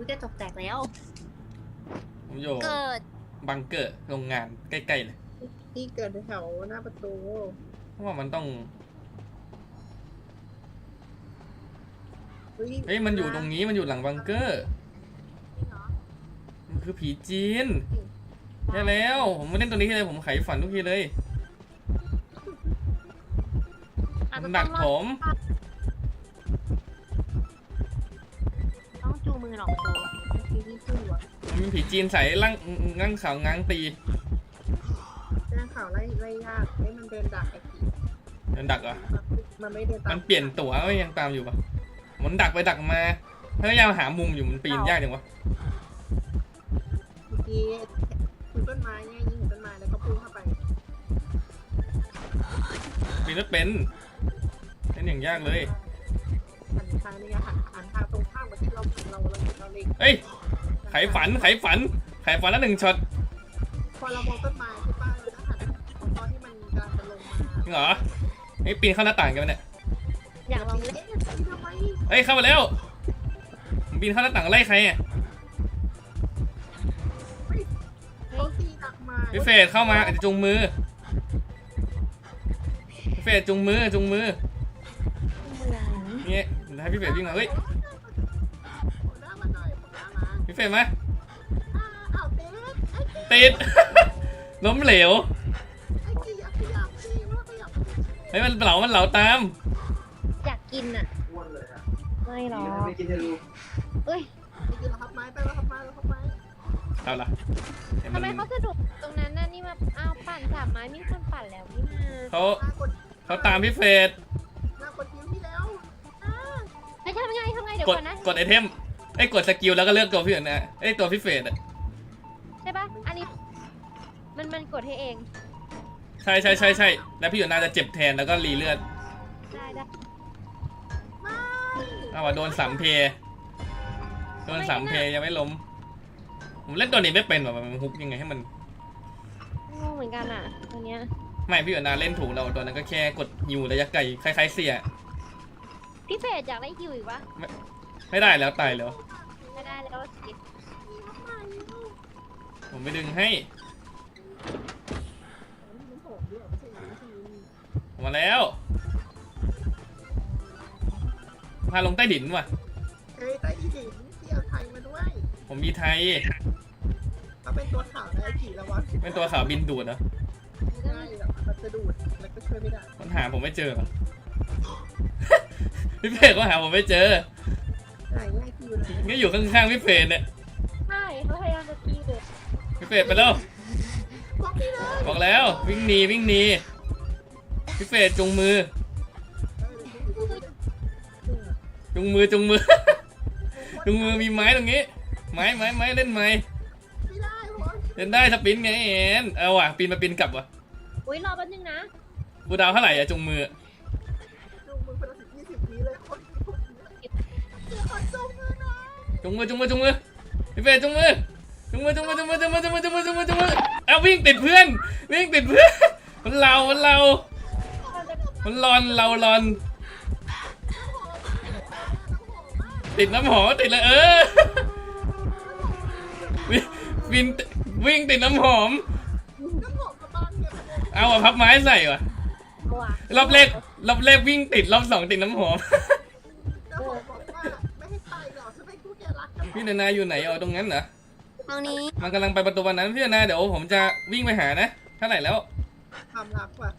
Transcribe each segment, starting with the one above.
อุ้ยกระจกแตกแล้ว ผมอยู่เกิดบังเกอร์โรงงานใกล้ๆเลยที่เกิดแถวหน้าประตู เพราะว่ามันต้อง เฮ้ยเฮ้ยมันอยู่ตรงนี้มันอยู่หลังบังเกอร์จริงเหรอมันคือผีจีนใช่แล้ว ผมไม่เล่นตัวนี้ทีเลยผมไขฝันทุกทีเลยอาจมัจะนต้ดัอกงผรอม มือหรอกจูที่ที่ชื่อวะมีผีจีนใส่ร่างงั่งขาวง้างตีแจ้งข่าวไล่ไล่ยากให้มันเดินดักไอ้ผีมันดักเหรอะมันไม่เดินตามมันเปลี่ยนตัวก็ยังตามอยู่ปะมันดักไปดักมาพยายามหามุมอยู่มันปีนยากจังวะเมื่อกี้คุณต้นไม้เนี่ยยิงต้นไม้แล้วก็พุ่งเข้าไปปีนไม่เป็นเป็นอย่างยากเลยหันทางนี่ไงหันหั เราเราเล็งเฮ้ย ไขฝัน ไขฝัน ไขฝันแล้วหนึ่งช็อตพอเรามองต้นไม้ใช่ป่ะเราก็หันตอนที่มันกำลังจะลงมาจริงเหรอไอ้ยปีนเข้าหน้าต่างกันไหมเนี่ย อยากเราปีนเอ๊ะทำไมเฮ้ยเข้ามาแล้วผมปีนเข้าหน้าต่างไล่ใครอะเขาตีดักมาพี่เฟรดเข้ามาอาจจะจุงมือพี่เฟรดจุงมือจุงมือมืออะไรเนี่ยให้พี่เฟรดวิ่งมาเฮ้ย เป็นไหมติด ล้มเหลวให้มันเหลา มันเหลาตาม อยากกินอะ ไม่หรอกเฮ้ยไปกินหลับไม้ไปหลับไม้ไปหลับไม้เอาละทำไมเขาสะดุดตรงนั้นน่ะนี่มาเอาปั่นสามไม้มีคนปั่นแล้วนี่มาเขาเขาตามพี่เฟรดทิ้งพี่แล้วอ่าไม่ใช่ทำไงทำไงเดี๋ยวก่อนนะกดไอเทม อ้ยกดสกิลแล้วก็เลือกตัวพี่เฟรดนะไอ้ยตัวพี่เฟรดอะใช่ปะอันนี้ มันมันกดให้เอง ใช่ใช่ใช่ใช่แล้วพี่อยู่น่าจะเจ็บแทนแล้วก็รีเลือดได้ได้ไม่เอาว่าโดนสามเพโดนสามเพยังไม่ล้มผมเล่นตัวนี้ไม่เป็นว่ะมันฮุกยังไงให้มันงงเหมือนกันอะตัวเนี้ยไม่พี่อยู่นาเล่นถูกเราตัวนั้นก็แค่กดฮิวระยะไกลคล้ายๆเสียพี่เฟดอยากได้คิวอีกวะไม่ได้แล้วตายแล้ว ไม่ได้แล้วสิผมไปดึงให้มันโหดด้วยไม่ใช่อย่างนี้ทีผมมาแล้ว พาลงใต้ดินว่ะ เฮ้ยใต้ที่ดินที่เอาไทยมาด้วยผมมีไทยเขาเป็นตัวข่าวนะไอ้กี่ระวังเป็นตัวขาวบินดูดเหรอง่ายแบบมันจะดูดแล้วก็ช่วยไม่ได้มันหาผมไม่เจอเหรอ พี่เพจก็หาผมไม่เจอง่าย ง่ายที่อยู่เลยก็อยู่ข้างๆพี่เพจเนี่ยใช่เขาพยายามจะตีเลยพี่เพจไปแล้วบอกพี่เลยบอกแล้ววิ่งหนีวิ่งหนีพี่เฟจจุงมือ จุงมือจุงมือ จุงมือมีไม้ตรงนี้ ไม้ไม้ไม้เล่นไม้ไม่ได้โว้ยเล่นได้สปินไงเอ็นเอาว่ะปีนมาปีนกลับว่ะอุ้ยรอแป๊บนึงนะกูดาวเท่าไหร่อะจุงมือ จุงมือจุงมือจุงมือพี่เฟจจุงมือจุงมือจุงมือจุงมือจุงมือจุงมือจุงมือจุงมือจุงมือเอาวิ่งติดเพื่อน วิ่งติดเพื่อนมันเรามันเรา มันรอนเรารอน ติดน้ำหอมติดเลยเออวิ่งวิ่งวิ่งติดน้ำหอมน้ำหอมกับบ้านเนี่ยมันเอาอะพับไม้ใส่ว่ะว้ารอบแรกรอบแรกวิ่งติดรอบสองติดน้ำหอม พี่นานาอยู่ไหนเอาตรงนั้นเหรอตรงนี้มันกำลังไปประตูวันนั้นพี่นานาเดี๋ยวผมจะวิ่งไปหานะเท่าไหร่แล้วทำรักว่ะ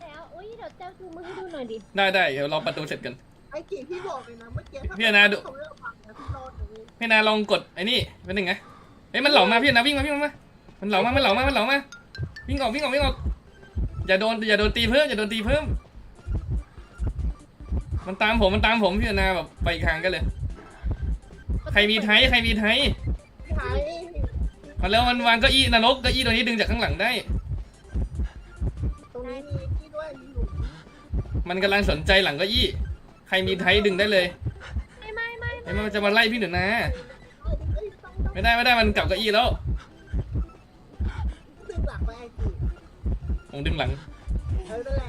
แล้วอุ้ยเดี๋ยวเจ้าดูมือให้ดูหน่อยดิได้ได้เดี๋ยวรอประตูเสร็จกันไอ้กี่พี่บอกเลยนะเมื่อกี้พี่นาดู เขาเลือกฟังนะพี่รอดอย่างนี้พี่นาลองกดไอ้นี่เป็นหนึ่งไงเฮ้ยมันเหลามาพี่นาวิ่งมาวิ่งมามันเหลามามันเหลามามันเหลามาวิ่งออกวิ่งออกวิ่งออกอย่าโดนอย่าโดนตีเพิ่มอย่าโดนตีเพิ่ม มันตามผมมันตามผมพี่นาแบบไปอีกทางกันเลย ใครมีไทยใครมีไทยพี่ไทยมาแล้วมันวางเก้าอี้นรกเก้าอี้ตัวนี้ดึงจากข้างหลังได้ ตรงนี้มีที่ด้วยมีหลุมมันกำลังสนใจหลังเก้าอี้ ใครมีไทยดึงได้เลยไม่ไม่ไม่ไอ้มันจะมาไล่พี่หนูนะ เอ้ยเอ้ยต้องต้องไม่ได้ไม่ได้มันกลับเก้าอี้แล้วดึงหลักไปไอ้กี่ผมดึงหลัง เออนั่นแหละ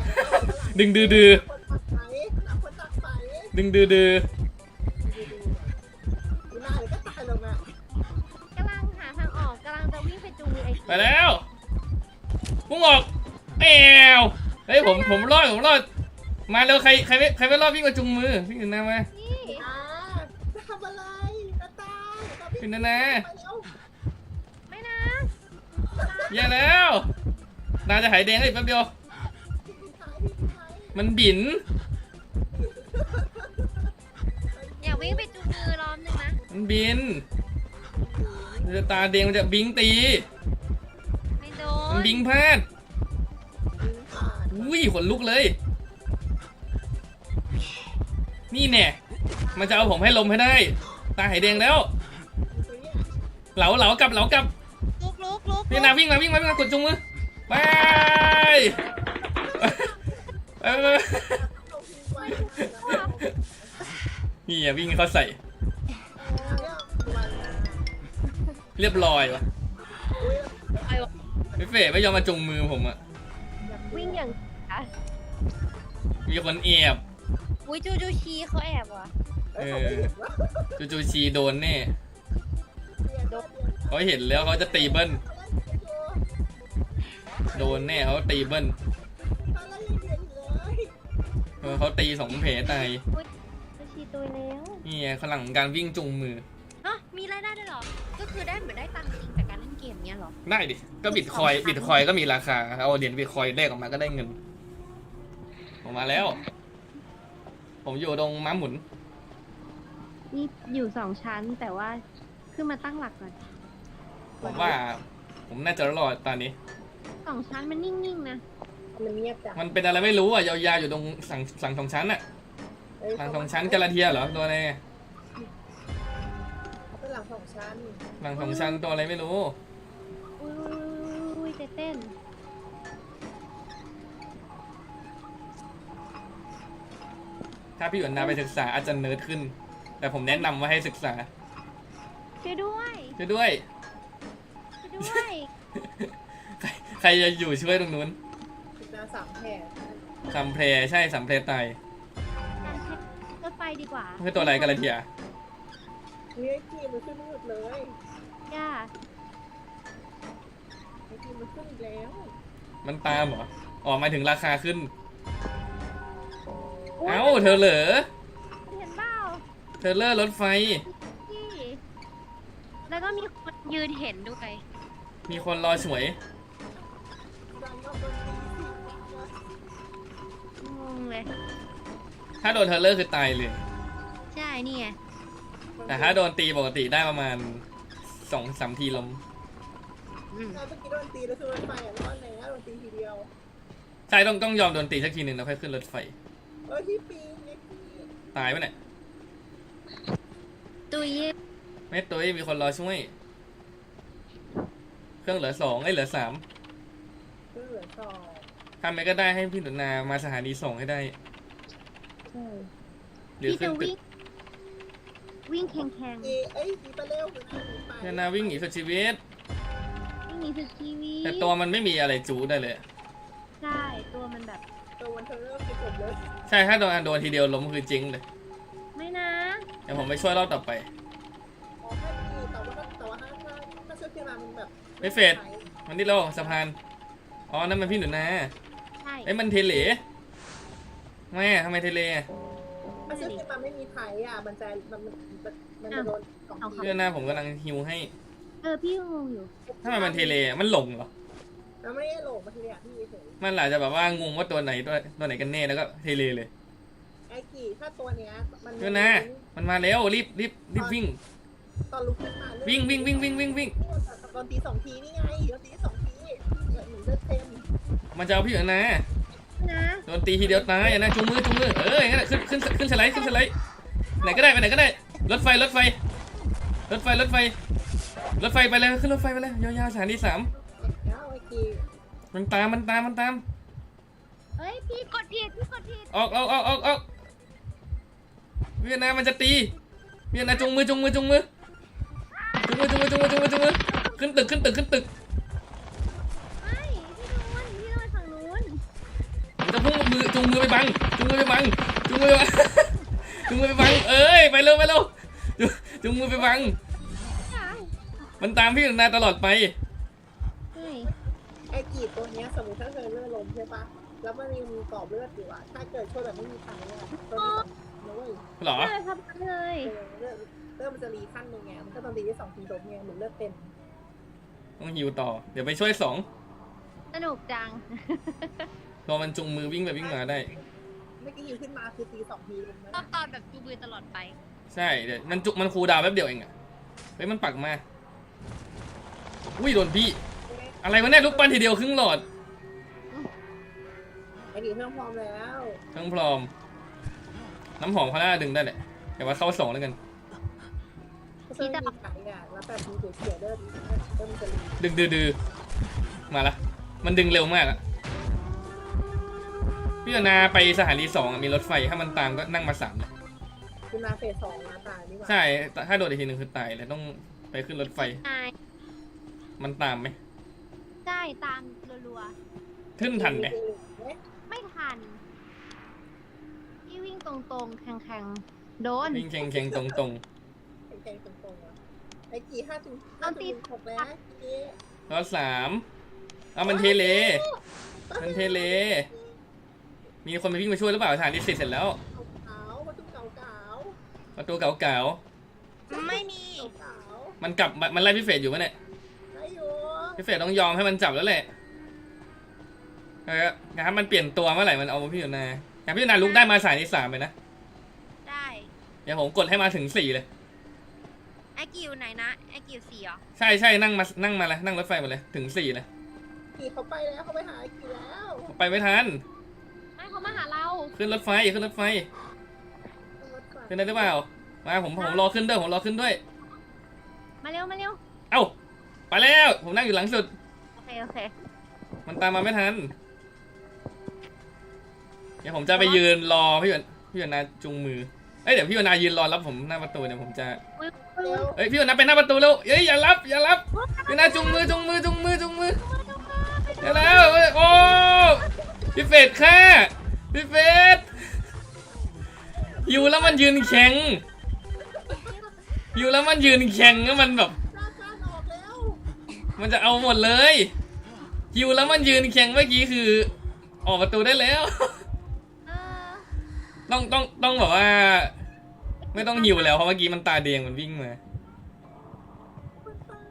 ดึงดือดือคนตัดไปหลักคนตัดไปดึงดือดือ แล้วพุ่งออกแอวเฮ้ยผมผมรอดผมรอดมาเร็วใครใครไม่ใครไม่รอดวิ่งมาจุงมือวิ่งหน้ามาพี่อ่าทำอะไรนาตาตาพี่วิ่งหน้านะไปแล้วไม่นะแย่แล้วนาจะหายแดงได้อีกแป๊บเดียว พี่พี่ท้ายพี่พี่ท้ายมันบิน อย่าวิ่งไปจูงมือรอบนึงนะมันบินมันจะตาแดงมันจะบิงตีไม่โดมันนบิงพลาดผ่านอุ้ยขนลุกเลย นี่แน่มันจะเอาผมให้ลมให้ได้ ตาหายแดงแล้วตัวเนี้ยเหลาเหลากลับเหลากลับลุกลุกลุกพี่นาวิ่งมาวิ่งมาวิ่งมากดจุงมือไปไปไปไปเอาทิ้งไว้เนี่ยนี่อะวิ่งเขาใส่ เรียบร้อยวะอุ้ยไอ้วะ พี่เฟ๋ไม่ยอมมาจุงมือผมอะวิ่งอย่างอะมีคนแอบอุ้ยจูจูชีเขาแอบว่ะเอ้ยเขาไม่เห็นว่าจูจูชีโดนแน่เรียนโดนเรียนเขาเห็นแล้วเขาจะตีเบิ้ลเขาเล่นเรียนอยู่โดนแน่เขาตีเบิ้ลเขาเล่นยังเรียนอยู่เลยเออเขาตีสองแผลตายจูชีตัวแล้วนี่ไงพลังของการวิ่งจุงมือ ได้ดิ ก็บิตคอยบิตคอยก็มีราคา เอาเหรียญบิตคอยแลกออกมาก็ได้เงิน ออกมาแล้ว ผมอยู่ตรงม้าหมุน นี่อยู่สองชั้นแต่ว่าขึ้นมาตั้งหลักก่อนผมว่า ผมน่าจะรอดตอนนี้ สองชั้นมันนิ่งๆนะมันเงียบจังมันเป็นอะไรไม่รู้อะยาวๆอยู่ตรงสั่งสั่งสองชั้นอะเอ้ยหลังสองชั้นกาลาเทียเหรอตัวอะไรเขาเป็นหลังสองชั้นหลังสองชั้นตัวอะไรไม่รู้ อุ้ยอุ้ยเต้นเต้นถ้าพี่หยวนนาไปศึกษาอาจจะเนิร์ดขึ้น แต่ผมแนะนำว่าให้ศึกษาช่วยด้วยช่วยด้วย ช่วยด้วยใครใครจะอยู่ช่วยตรงนู้นถึงจะสามแผ่สามเพลใช่สามเพลตายการใช้รถไฟดีกว่าคือตัวอะไรกาลาเทียนี่ไอ้ทีมมันขึ้นไม่หยุดเลยย่า ทีมมันขึ้นอีกแล้วมันตามเหรอออกมาถึงราคาขึ้นอุ๊ยเอ้าเธอเหรอเห็นเปล่าเธอเลอร์รถไฟ พี่แล้วก็มีคนยืนเห็นด้วยมีคนรอฉวยดังมากเลยงงเลย ถ้าโดนเธอเลอร์คือตายเลย ใช่นี่ไง แต่ถ้าโดนตีปกติได้ประมาณสองสามทีลมอืม เราเมื่อกี้โดนตีแล้วคือรถไฟอะรอดแล้วโดนตีทีเดียวใช่ต้องต้องยอมโดนตีสักทีหนึ่งแล้วค่อยขึ้นรถไฟ เอ้ยพี่ปีนไอ้พี่ตายปะเนี่ยตุยไม่ตัวมีคนรอช่วย เครื่องเหลือสองไอ้ยเหลือสามเพื่อเหลือสองทำไงก็ได้ให้พี่หนุนามาสถานีส่งให้ได้ ใช่หรือพี่ขึ้จะนตึวิ่กง วิ่งแข่งแข่งตีเอ้ยตีไปเร็วคือหน้าหนีไปพี่หนุนาวิ่งหนีสุดชีวิต วิ่งหนีสุดชีวิตแต่ตัวมันไม่มีอะไรจูได้เลย ใช่ตัวมันแบบตัววันเธอเริ่มจะจบเลยใช่ถ้าโดนโดนทีเดียวล้มคือจริงเลยไม่นะเดี๋ยวผมไปช่วยรอบต่อไป อ๋อแค่ดีแต่ว่าแต่ว่าถ้าถ้าถ้าช่วยพี่มามันแบบไม่เฟด มันที่เราสะพานอ๋อนั่นมันพี่หนุนาใช่เอ้ยมันเทเลแม่ทำไมเทเลอะถ้าช่วยพี่มาไม่มีไทยอะมันจะมันมันมันมันจะโดนสองทีพี่หนุนาผมกำลังฮิวให้ เออพี่ก็งงอยู่ ถ้ามันมันเทเลอะมันหลงเหรอแล้วไม่ได้โหลงมาทีอะพี่เฉยมันอาจจะแบบว่างงว่าตัวไหนตัวตัวไหนกันแน่แล้วก็เทเลเลยไอ้กี่ถ้าตัวเนี้ยมันพี่หนุนามันมาแล้วรีบรีบรีบวิ่ง ตอนลุกขึ้นมาวิ่งวิ่งวิ่งวิ่งวิ่งวิ่งตอนตีสองทีนี่ไงตอนตีสองทีเหมือนเลือดเต็มมันจะเอาพี่หนุนานะโดนตีทีเดียวตายอะนะจูงมือจูงมือเอออย่างนั้นอะขึ้นขึ้นขึ้นสไลด์ขึ้นสไลด์ไหนก็ได้ไปไหนก็ได้รถไฟรถไฟรถไฟรถไฟ รถไฟไปเลยขึ้นรถไฟไปเลยยาวๆสถานีสามแล้วไอ้กี่มันตามมันตามมันตาม เฮ้ยพี่กดผิดพี่กดผิดออกออกออกออกออกเวียดนามมันจะตี เวียดนามจงมือจงมือจงมือจงมือจงมือจงมือจงมือจงมือขึ้นตึกขึ้นตึกขึ้นตึกไม่พี่โดนพี่โดนฝั่งนู้นมันจะพุ่งมือจงมือไปบังจงมือไปบังจงมือไปบังจงมือไปบังเอ้ยไปเร็วไปเร็วจงจงมือไปบัง มันตามพี่หนุนาตลอดไปเฮ้ยไอ้กรีดตัวเนี้ยสมมติถ้าเธอเลือดลมใช่ปะแล้วมันยังมีกรอบเลือดอยู่อะถ้าเกิดช่วยแบบไม่มีทางเนี่ยตัวนี้นะเว้ยเหรอ เลยครับเลย เออเลือดเลือดมันจะรีขั้นหนึ่งไงมันก็ต้องรีได้สองทีลมไงเหมือนเลือดเต็มต้องฮิวต่อ เดี๋ยวไปช่วยสองสนุกจัง รอมันจุงมือวิ่งไปวิ่งมาได้ เมื่อกี้ยิงขึ้นมาคือตีสองทีลมนะต้องตอนแบบจูบือตลอดไป ใช่ เดี๋ยวมันจุมันคูลดาวน์แป๊บเดียวเองอะเฮ้ยมันปักมา อุ้ยโดนพี่ อะไรวะเนี่ยลูกปั้นทีเดียวครึ่งหลอดไอ้ดีเครื่องพร้อมแล้วทั้งพร้อม น้ำหอมเขาน่าดึงได้แหละแต่ว่าเข้าสองแล้วกันถ้าเธอไม่มีขายอะแล้วแบบมีเสียเลือดเลือดมันจะรีดึงดือดือมาละ มันดึงเร็วมากอะพี่นาไปสถานีสองอะมีรถไฟถ้ามันตามก็นั่งมาสามเลยคือมาเฟสสองนะตายนี่หว่าใช่ ถ้าโดดอีกทีหนึ่งคือตายเลยต้องไปขึ้นรถไฟนาย มันตามไหม ได้ตามรัวขึ้นทันไหมๆ ไม่ทันพี่วิ่งตรงๆ แข็งๆ โดน วิ่งเข่งเข่งตรงตรงแข็งๆตรงๆอะไอ้กี่ห้าจุดห้าจุดหกแล้วกี่ๆแล้วสามเอามันเทเล มันเทเล มีคนไปวิ่งมาช่วยหรือเปล่าสถานีสิเสร็จแล้วขาวๆประตูเก่าประตูเก่าๆไม่มีขาวๆมันกลับมามันไล่พี่เฟรดอยู่ปะเนี่ยๆได้อยู่ พี่เฟรดต้องยอมให้มันจับแล้วแหละเออนะครับมันเปลี่ยนตัวเมื่อไหร่มันเอาพี่อยู่นาอยากพี่อยู่นาลุกได้มาสายที่สามเลยนะ ได้เดี๋ยวผมกดให้มาถึงสี่เลย ไอกิวไหนนะ ไอกิวสี่เหรอ ใช่ใช่นั่งมานั่งมาเลยนั่งรถไฟมาเลยถึงสี่เลยกี่เขาไปแล้วเขาไปหาไอ้กี่แล้วไปไม่ทันไม่เขามาหาเรา ขึ้นรถไฟขึ้นรถไฟรถไฟ ขึ้นได้หรือเปล่า มาผมผมรอขึ้นด้วยผมรอขึ้นด้วย มาเร็วมาเร็ว เอ้า ไปแล้ว ผมนั่งอยู่หลังสุด โอเค โอเค มันตามมาไม่ทัน เดี๋ยวผมจะไปยืนรอพี่หยวนพี่หยวนนาจุงมือ เอ้ยเดี๋ยวพี่หยวนนายืนรอรับผมหน้าประตูเดี๋ยวผมจะอุ๊ยเร็วเอ้ยพี่หยวนนาไปหน้าประตูแล้วเอ้ยอย่ารับอย่ารับพี่หยวนนาจุงมือจุงมือจุงมือจุงมือเดี๋ยวแล้วเอ้ยโอ้พี่เฟดค่ะพี่เฟดอยู่แล้วมันยืนแข็ง อยู่แล้วมันยืนแข็งแล้วมันแบบ หน้าการออกแล้ว มันจะเอาหมดเลยอยู่แล้วมันยืนแข็งเมื่อกี้คือ ออกประตูได้แล้ว เออต้องต้องต้องแบบว่า ไม่ต้องหิวแล้วเพราะเมื่อกี้มันตาแดงมันวิ่งมามันตาย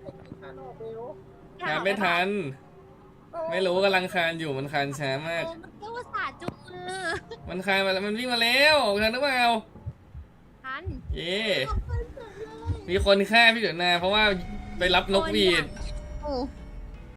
ไอ้กี่คานออกเร็วคานไม่ทัน ไม่รู้กำลังคานอยู่มันคานช้ามากโอ้มันก็ว่าสาห์จูมือมันคานมาแล้วมันวิ่งมาแล้วทันหรือเปล่าทันเย่เอาไปเสร็จเลยมีคนฆ่าพี่เดี๋ยวนาเพราะว่า ไปรับนกหวีด โอ้